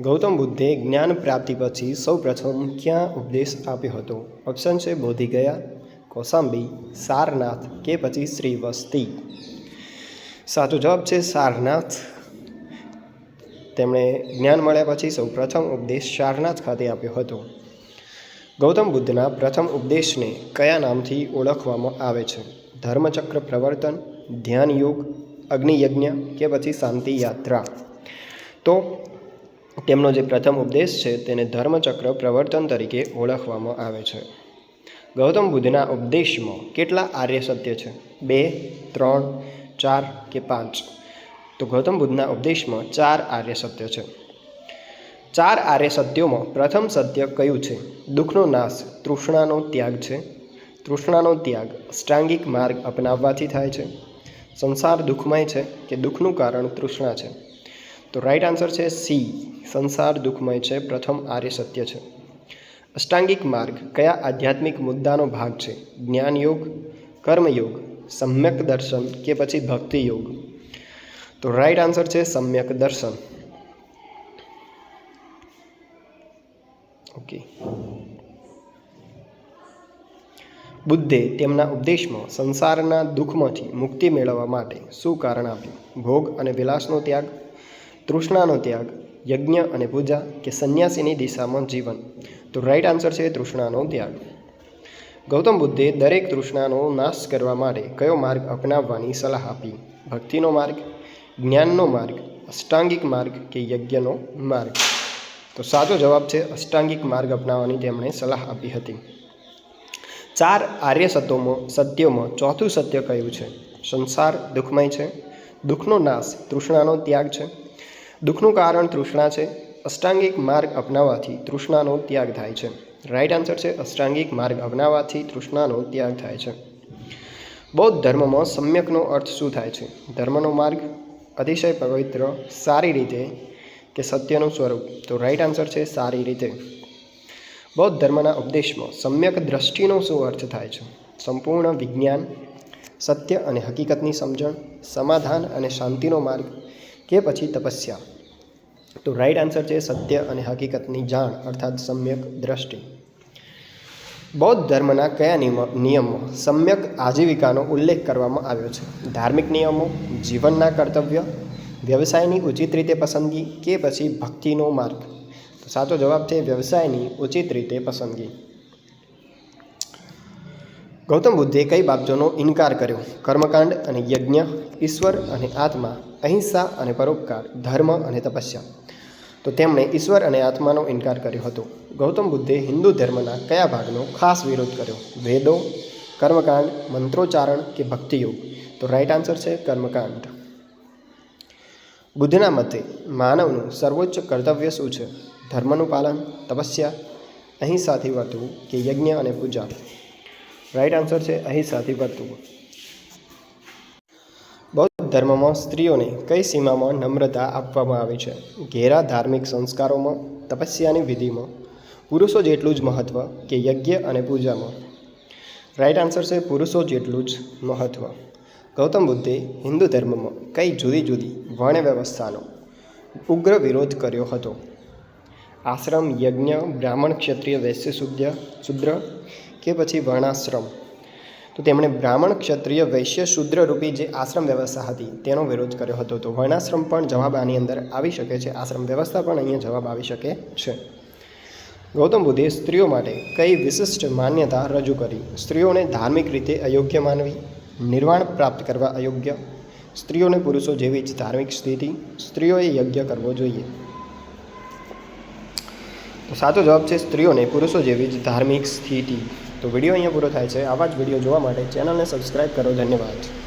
ગૌતમ બુદ્ધે જ્ઞાન પ્રાપ્તિ પછી સૌપ્રથમ ક્યાં ઉપદેશ આપ્યો હતો? ઓપ્શન છે બોધિગયા, કૌશાંબી, સારનાથ કે પછી શ્રીવસ્તી. સાચો જવાબ છે સારનાથ. તેમણે જ્ઞાન મળ્યા પછી સૌ પ્રથમ ઉપદેશ સારનાથ ખાતે આપ્યો હતો. ગૌતમ બુદ્ધના પ્રથમ ઉપદેશને કયા નામથી ઓળખવામાં આવે છે? ધર્મચક્ર પ્રવર્તન, ધ્યાન યોગ, અગ્નિયજ્ઞ કે પછી શાંતિ યાત્રા? તો તેમનો જે પ્રથમ ઉપદેશ છે તેને ધર્મચક્ર પ્રવર્તન તરીકે ઓળખવામાં આવે છે. ગૌતમ બુદ્ધના ઉપદેશમાં કેટલા આર્ય સત્ય છે? બે, ત્રણ, ચાર કે પાંચ? તો ગૌતમ બુદ્ધના ઉપદેશમાં ચાર આર્ય સત્ય છે. ચાર આર્ય સત્યોમાં પ્રથમ સત્ય કયું છે? દુઃખનો નાશ, તૃષ્ણાનો ત્યાગ છે. તૃષ્ણાનો ત્યાગ અષ્ટાંગિક માર્ગ અપનાવવાથી થાય છે. સંસાર દુઃખમય છે કે દુઃખનું કારણ તૃષ્ણા છે. તો રાઈટ આન્સર છે સી સંસાર દુઃખમય છે. પ્રથમ આર્ય સત્ય છે. અષ્ટાંગિક માર્ગ કયા આધ્યાત્મિક મુદ્દાનો ભાગ છે? જ્ઞાનયોગ, કર્મયોગ, સમ્યક દર્શન કે પછી ભક્તિ યોગ તો રાઈટ આન્સર છે સમ્યક દર્શન. ઓકે બુદ્ધે તેમના ઉપદેશમાં સંસારના દુઃખમાંથી મુક્તિ મેળવવા માટે શું કારણ આપ્યું? ભોગ અને વિલાસનો ત્યાગ? તૃષ્ણાનો ત્યાગ, યજ્ઞ અને પૂજા કે સંન્યાસીની દિશામાં જીવન. તો રાઈટ આન્સર છે તૃષ્ણાનો ત્યાગ. ગૌતમ બુદ્ધે દરેક તૃષ્ણાનો નાશ કરવા માટે કયો માર્ગ અપનાવવાની સલાહ આપી? ભક્તિનો માર્ગ, જ્ઞાનનો માર્ગ, અષ્ટાંગિક માર્ગ કે યજ્ઞનો માર્ગ? તો સાચો જવાબ છે અષ્ટાંગિક માર્ગ અપનાવવાની તેમણે સલાહ આપી હતી. ચાર આર્ય સત્યોમાં સત્યોમાં ચોથું સત્ય કયું છે? સંસાર દુઃખમય છે. દુઃખનો નાશ, તૃષ્ણાનો ત્યાગ છે. દુઃખનું કારણ તૃષ્ણા છે. અષ્ટાંગિક માર્ગ અપનાવવાથી તૃષ્ણાનો ત્યાગ થાય છે. રાઈટ આન્સર છે, અષ્ટાંગિક માર્ગ અપનાવવાથી તૃષ્ણાનો ત્યાગ થાય છે. બૌદ્ધ ધર્મમાં સમ્યકનો અર્થ શું થાય છે? ધર્મનો માર્ગ અતિશય પવિત્ર, સારી રીતે કે સત્યનું સ્વરૂપ? તો રાઈટ આન્સર છે, સારી રીતે. બૌદ્ધ ધર્મના ઉપદેશમાં સમ્યક દ્રષ્ટિનો શું અર્થ થાય છે? સંપૂર્ણ વિજ્ઞાન, સત્ય અને હકીકતની સમજણ, સમાધાન અને શાંતિનો માર્ગ કે પછી તપસ્યા? તો રાઈટ આન્સર છે સત્ય અને હકીકતની જાણ, અર્થાત સમ્યક દ્રષ્ટિ. બૌદ્ધ ધર્મના કયા નિયમો સમ્યક આજીવિકાનો ઉલ્લેખ કરવામાં આવ્યો છે? ધાર્મિક નિયમો, જીવનના કર્તવ્ય, વ્યવસાયની ઉચિત રીતે પસંદગી કે પછી ભક્તિનો માર્ગ? તો સાચો જવાબ છે વ્યવસાયની ઉચિત રીતે પસંદગી. ગૌતમ બુદ્ધે કઈ બાબતોનો ઇનકાર કર્યો? કર્મકાંડ અને યજ્ઞ, ઈશ્વર અને આત્મા અહિંસા અને પરોપકાર, ધર્મ અને તપસ્યા. તો તેમણે ઈશ્વર અને આત્માનો ઇનકાર કર્યો હતો. ગૌતમ બુદ્ધે હિન્દુ ધર્મના કયા ભાગનો ખાસ વિરોધ કર્યો? વેદો, કર્મકાંડ, મંત્રોચ્ચારણ કે ભક્તિયોગ? તો રાઈટ આન્સર છે કર્મકાંડ. બુદ્ધના મતે માનવનું સર્વોચ્ચ કર્તવ્ય શું છે? ધર્મનું પાલન, તપસ્યા, અહિંસાથી વર્તવું કે યજ્ઞ અને પૂજા? રાઈટ આન્સર છે અહિંસાથી વર્તવું. ધર્મમાં સ્ત્રીઓને કઈ સીમામાં નમ્રતા આપવામાં આવી છે? ઘેરા ધાર્મિક સંસ્કારોમાં, તપસ્યાની વિધિમાં, પુરુષો જેટલું જ મહત્ત્વ કે યજ્ઞ અને પૂજામાં? રાઈટ આન્સર છે પુરુષો જેટલું જ મહત્ત્વ ગૌતમ બુદ્ધે હિન્દુ ધર્મમાં કઈ જુદી જુદી વર્ણ વ્યવસ્થાનો ઉગ્ર વિરોધ કર્યો હતો? આશ્રમ, યજ્ઞ, બ્રાહ્મણ ક્ષત્રિય, વૈશ્ય શુદ્ધ, શુદ્ર કે પછી વર્ણાશ્રમ તો તેમણે બ્રાહ્મણ ક્ષત્રિય વૈશ્ય શુદ્ર રૂપી જે આશ્રમ વ્યવસ્થા હતી, તેનો વિરોધ કર્યો હતો. તો વર્ણાશ્રમ પણ જવાબ આની અંદર આવી શકે છે. આશ્રમ વ્યવસ્થા પણ અહીંયા જવાબ આવી શકે છે. ગૌતમ બુદ્ધે સ્ત્રીઓ માટે કઈ વિશિષ્ટ માન્યતા રજૂ કરી? સ્ત્રીઓને ધાર્મિક રીતે અયોગ્ય માનવી, નિર્વાણ પ્રાપ્ત કરવા અયોગ્ય, સ્ત્રીઓને પુરુષો જેવી જ ધાર્મિક સ્થિતિ, સ્ત્રીઓએ યજ્ઞ કરવો જોઈએ? સાચો જવાબ છે સ્ત્રીઓને પુરુષો જેવી જ ધાર્મિક સ્થિતિ તો વીડિયો અહીંયા પૂરો થાય છે. આવા જ વીડિયો જોવા માટે ચેનલને સબસ્ક્રાઈબ કરો. ધન્યવાદ.